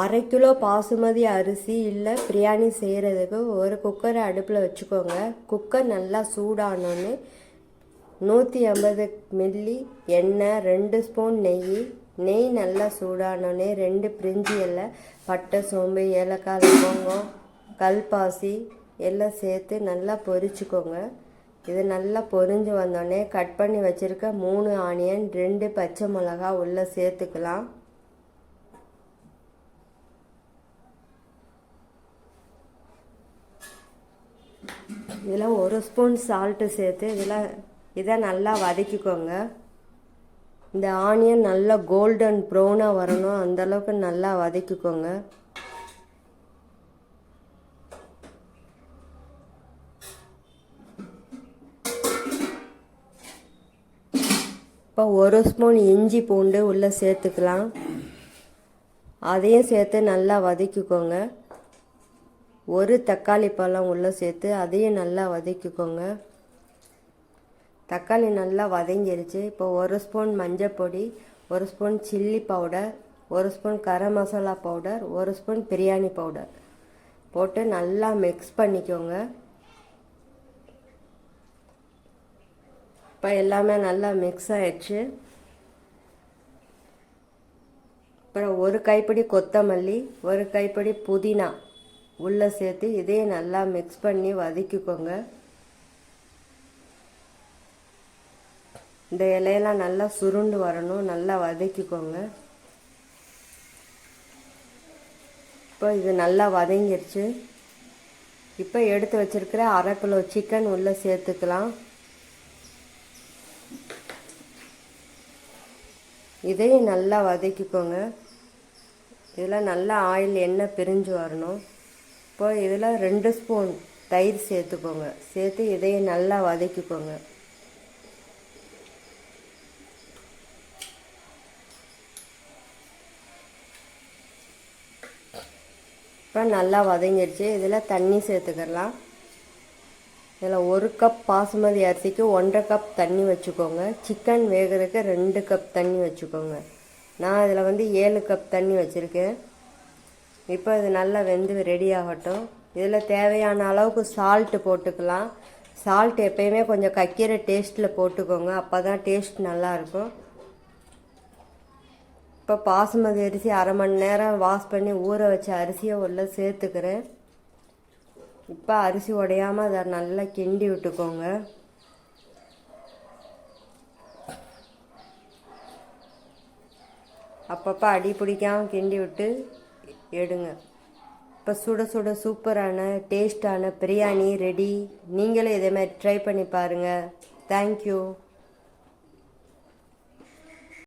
அரை கிலோ பாசுமதி அரிசி இல்லை பிரியாணி செய்கிறதுக்கு ஒரு குக்கரை அடுப்பில் வச்சுக்கோங்க. குக்கர் நல்லா சூடானோன்னு நூற்றி ஐம்பது மில்லி எண்ணெய் ரெண்டு ஸ்பூன் நெய். நெய் நல்லா சூடானோடனே ரெண்டு பிரிஞ்சி இலை பட்டை சோம்பு ஏலக்காய் லவங்கம் கல்பாசி எல்லாம் சேர்த்து நல்லா பொரிச்சுக்கோங்க. இது நல்லா பொரிஞ்சு வந்தோடனே கட் பண்ணி வச்சுருக்க மூணு ஆனியன் ரெண்டு பச்சை மிளகா உள்ளே சேர்த்துக்கலாம். இதில் ஒரு ஸ்பூன் சால்ட்டு சேர்த்து இதில் இதை நல்லா வதக்கிக்கோங்க. இந்த ஆனியன் நல்லா கோல்டன் ப்ரௌனாக வரணும். அந்தளவுக்கு நல்லா வதக்கிக்கோங்க. இப்போ ஒரு ஸ்பூன் இஞ்சி பூண்டு உள்ளே சேர்த்துக்கலாம். அதையும் சேர்த்து நல்லா வதக்கிக்கோங்க. ஒரு தக்காளி பழம் உள்ளே சேர்த்து அதையும் நல்லா வதக்கிக்கோங்க. தக்காளி நல்லா வதங்கிருச்சு. இப்போ ஒரு ஸ்பூன் மஞ்சள் பொடி ஒரு ஸ்பூன் சில்லி பவுடர் ஒரு ஸ்பூன் கரம் மசாலா பவுடர் ஒரு ஸ்பூன் பிரியாணி பவுடர் போட்டு நல்லா மிக்ஸ் பண்ணிக்கோங்க. இப்போ எல்லாமே நல்லா மிக்ஸ் ஆயிடுச்சு. அப்புறம் ஒரு கைப்பிடி கொத்தமல்லி ஒரு கைப்பிடி புதினா உள்ளே சேர்த்து இதையும் நல்லா மிக்ஸ் பண்ணி வதக்கிக்கோங்க. இந்த இலையெல்லாம் நல்லா சுருண்டு வரணும். நல்லா வதக்கிக்கோங்க. இப்போ இது நல்லா வதங்கிருச்சு. இப்போ எடுத்து வச்சிருக்கிற அரை கிலோ சிக்கன் உள்ளே சேர்த்துக்கலாம். இதையும் நல்லா வதக்கிக்கோங்க. இதெல்லாம் நல்லா ஆயில் எண்ணெய் பிரிஞ்சு வரணும். இப்போ இதில் ரெண்டு ஸ்பூன் தயிர் சேர்த்துக்கோங்க. சேர்த்து இதையும் நல்லா வதக்கிக்கோங்க. இப்போ நல்லா வதங்கிடுச்சு. இதில் தண்ணி சேர்த்துக்கலாம். இதில் ஒரு கப் பாசுமதி அரிசிக்கு ஒன்றரை கப் தண்ணி வச்சுக்கோங்க. சிக்கன் வேகிறதுக்கு ரெண்டு கப் தண்ணி வச்சுக்கோங்க. நான் இதில் வந்து ஏழு கப் தண்ணி வச்சுருக்கேன். இப்போ இது நல்லா வெந்து ரெடி ஆகட்டும். இதில் தேவையான அளவுக்கு சால்ட்டு போட்டுக்கலாம். சால்ட் எப்பயுமே கொஞ்சம் கக்கிற டேஸ்ட்டில் போட்டுக்கோங்க. அப்போ தான் டேஸ்ட் நல்லாயிருக்கும். இப்போ பாசுமதி அரிசி அரை மணி நேரம் வாஷ் பண்ணி ஊற வச்ச அரிசியை உள்ள சேர்த்துக்கிறேன். இப்போ அரிசி உடையாமல் அதை நல்லா கிண்டி விட்டுக்கோங்க. அப்பப்போ அடி பிடிக்காமல் கிண்டி விட்டு எடுங்க. இப்போ சுட சுட சூப்பரான டேஸ்டான பிரியாணி ரெடி நீங்களும் இதே மாதிரி ட்ரை பண்ணி பாருங்கள் தேங்க்யூ